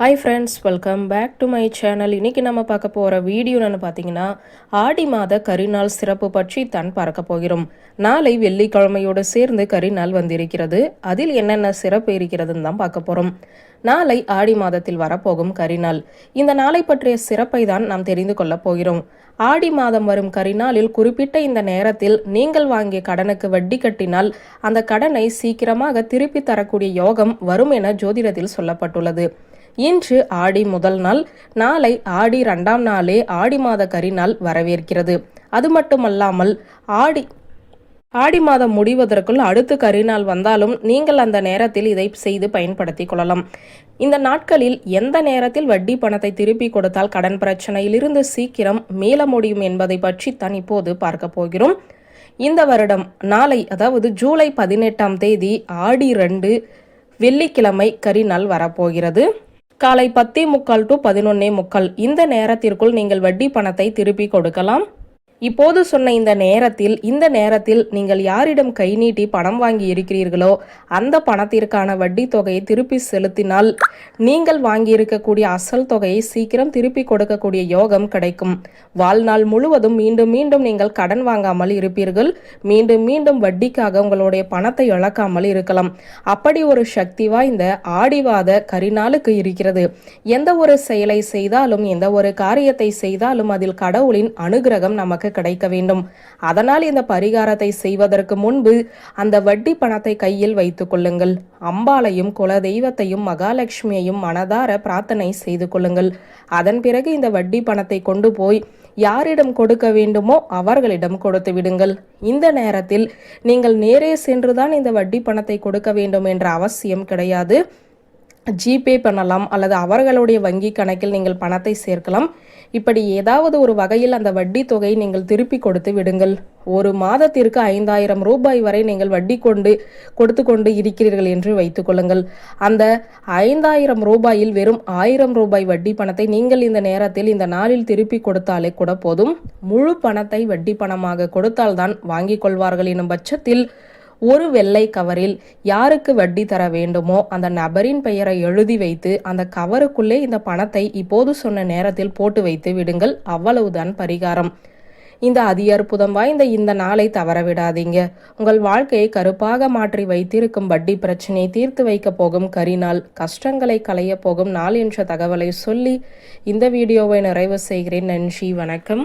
Hi friends welcome back to my channel இன்னைக்கு நம்ம பார்க்க போகிற வீடியோன்னு பார்த்தீங்கன்னா ஆடி மாத கரிநாள் சிறப்பு பற்றி தான் பார்க்க போகிறோம். நாளை வெள்ளிக்கிழமையோடு சேர்ந்து கரிநாள் வந்திருக்கிறது. அதில் என்னென்ன சிறப்பு இருக்கிறதுன்னு தான் பார்க்க போகிறோம் நாளை ஆடி மாதத்தில் வரப்போகும் கரிநாள் இந்த நாளை பற்றிய சிறப்பை தான் நாம் தெரிந்து கொள்ளப் போகிறோம். ஆடி மாதம் வரும் கரிநாளில் குறிப்பிட்ட இந்த நேரத்தில் நீங்கள் வாங்கிய கடனுக்கு வட்டி கட்டினால் அந்த கடனை சீக்கிரமாக திருப்பி தரக்கூடிய யோகம் வரும் என ஜோதிடத்தில் சொல்லப்பட்டுள்ளது. இன்று ஆடி முதல் நாள் நாளை ஆடி இரண்டாம் நாளே ஆடி மாத கரிநாள் வரவேற்கிறது. அது மட்டுமல்லாமல் ஆடி ஆடி மாதம் முடிவதற்குள் அடுத்து கரிநாள் வந்தாலும் நீங்கள் அந்த நேரத்தில் இதை செய்து பயன்படுத்தி கொள்ளலாம். இந்த நாட்களில் எந்த நேரத்தில் வட்டி பணத்தை திருப்பி கொடுத்தால் கடன் பிரச்சனையிலிருந்து சீக்கிரம் மீள முடியும் என்பதை பற்றி தான் இப்போது பார்க்க போகிறோம். இந்த வருடம் நாளை அதாவது ஜூலை பதினெட்டாம் தேதி ஆடி ரெண்டு வெள்ளிக்கிழமை கரிநாள் வரப்போகிறது. காலை பத்தே முக்கால் டு பதினொன்னே முக்கால். இந்த நேரத்திற்குள் நீங்கள் வட்டி பணத்தை திருப்பி கொடுக்கலாம். இப்போது சொன்ன இந்த நேரத்தில் இந்த நேரத்தில் நீங்கள் யாரிடம் கை நீட்டி பணம் வாங்கி இருக்கிறீர்களோ அந்த பணத்திற்கான வட்டி தொகையை திருப்பி செலுத்தினால் நீங்கள் வாங்கியிருக்கக்கூடிய அசல் தொகையை சீக்கிரம் திருப்பி கொடுக்கக்கூடிய யோகம் கிடைக்கும். வாழ்நாள் முழுவதும் மீண்டும் மீண்டும் நீங்கள் கடன் வாங்காமல் இருப்பீர்கள். மீண்டும் மீண்டும் வட்டிக்காக உங்களுடைய பணத்தை இழக்காமல் இருக்கலாம். அப்படி ஒரு சக்தி வாய்ந்த ஆடிவாத கரிநாளுக்கு இருக்கிறது. எந்த ஒரு செயலை செய்தாலும் எந்த ஒரு காரியத்தை செய்தாலும் அதில் கடவுளின் அனுகிரகம் நமக்கு கிடைக்க வேண்டும். அதனால் இந்த பரிகாரத்தை செய்வதற்கு முன்பு அந்த வட்டி பணத்தை கையில் வைத்துக் கொள்ளுங்கள். அம்பாளையும் குல தெய்வத்தையும் மகாலட்சுமியையும் மனதார பிரார்த்தனை செய்து கொள்ளுங்கள். அதன் பிறகு இந்த வட்டி பணத்தை கொண்டு போய் யாரிடம் கொடுக்க வேண்டுமோ அவர்களிடம் கொடுத்து விடுங்கள். இந்த நேரத்தில் நீங்கள் நேரே சென்றுதான் இந்த வட்டி பணத்தை கொடுக்க வேண்டும் என்ற அவசியம் கிடையாது. ஜிபே பண்ணலாம் அல்லது அவர்களுடைய வங்கி கணக்கில் நீங்கள் பணத்தை சேர்க்கலாம். இப்படி ஏதாவது ஒரு வகையில் அந்த வட்டி தொகையை நீங்கள் திருப்பி கொடுத்து விடுங்கள். ஒரு மாதத்திற்கு ஐந்தாயிரம் ரூபாய் வரை நீங்கள் வட்டி கொண்டு கொடுத்து கொண்டு இருக்கிறீர்கள் என்று வைத்துக் கொள்ளுங்கள். அந்த ஐந்தாயிரம் ரூபாயில் வெறும் ஆயிரம் ரூபாய் வட்டி பணத்தை நீங்கள் இந்த நேரத்தில் இந்த நாளில் திருப்பி கொடுத்தாலே கூட போதும். முழு பணத்தை வட்டி பணமாக கொடுத்தால்தான் வாங்கிக் கொள்வார்கள் எனும் பட்சத்தில் ஒரு வெள்ளை கவரில் யாருக்கு வட்டி தர வேண்டுமோ அந்த நபரின் பெயரை எழுதி வைத்து அந்த கவருக்குள்ளே இந்த பணத்தை இப்போது சொன்ன நேரத்தில் போட்டு வைத்து விடுங்கள். அவ்வளவுதான் பரிகாரம். இந்த அதி அற்புதம் வாய்ந்த இந்த நாளை தவற விடாதீங்க உங்கள் வாழ்க்கையை கருப்பாக மாற்றி வைத்திருக்கும் வட்டி பிரச்சனையை தீர்த்து வைக்க போகும் கரிநாள் கஷ்டங்களை களைய போகும் நாள் என்ற தகவலை சொல்லி இந்த வீடியோவை நிறைவு செய்கிறேன். நன்றி வணக்கம்.